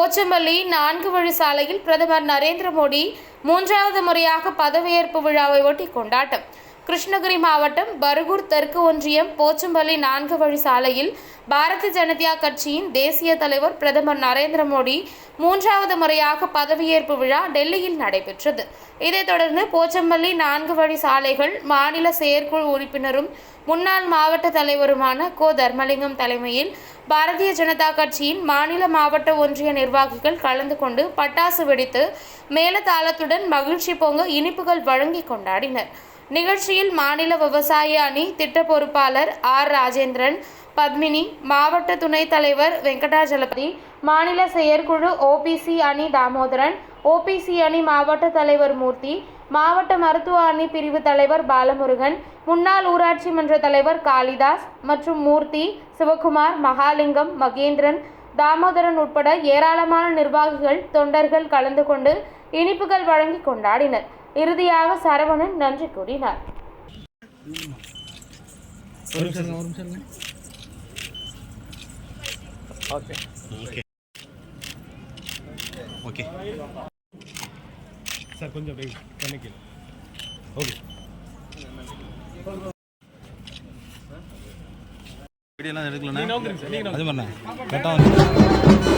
போச்சமல்லி நான்கு வழி சாலையில் பிரதமர் நரேந்திர மோடி மூன்றாவது முறையாக பதவியேற்பு விழாவை ஒட்டி கொண்டாட்டம். கிருஷ்ணகிரி மாவட்டம் பருகூர் தெற்கு ஒன்றியம் போச்சம்பள்ளி நான்கு வழி சாலையில் பாரதிய ஜனதா கட்சியின் தேசிய தலைவர் பிரதமர் நரேந்திர மோடி மூன்றாவது முறையாக பதவியேற்பு விழா டெல்லியில் நடைபெற்றது. இதைத் தொடர்ந்து போச்சம்பள்ளி நான்கு வழி சாலைகள் மாநில செயற்குழு உறுப்பினரும் முன்னாள் மாவட்ட தலைவருமான கோ. தர்மலிங்கம் தலைமையில் பாரதிய ஜனதா கட்சியின் மாநில மாவட்ட ஒன்றிய நிர்வாகிகள் கலந்து கொண்டு பட்டாசு வெடித்து மேலதாளத்துடன் மகிழ்ச்சி பொங்க இனிப்புகள் வழங்கி கொண்டாடினர். நிகழ்ச்சியில் மாநில விவசாய அணி திட்ட பொறுப்பாளர் ஆர் ராஜேந்திரன் பத்மினி மாவட்ட துணைத் தலைவர் வெங்கடாஜலபதி மாநில செயற்குழு ஓபிசி அணி தாமோதரன் ஓபிசி அணி மாவட்ட தலைவர் மூர்த்தி மாவட்ட மருத்துவ அணி பிரிவு தலைவர் பாலமுருகன் முன்னாள் ஊராட்சி மன்ற தலைவர் காளிதாஸ் மற்றும் மூர்த்தி சிவகுமார் மகாலிங்கம் மகேந்திரன் தாமோதரன் உட்பட ஏராளமான நிர்வாகிகள் தொண்டர்கள் கலந்து கொண்டு இனிப்புகள் வழங்கி கொண்டாடினர். இறுதியாக சரவணன் நன்றி கூறினார். ஓகே சார் கொஞ்சம் கணக்கில் ஓகே வீடியோலாம் எடுக்கலண்ணா? நீங்க நோக்குறீங்க சார் நீங்க அது பண்ணேன் கரெக்டாக வந்து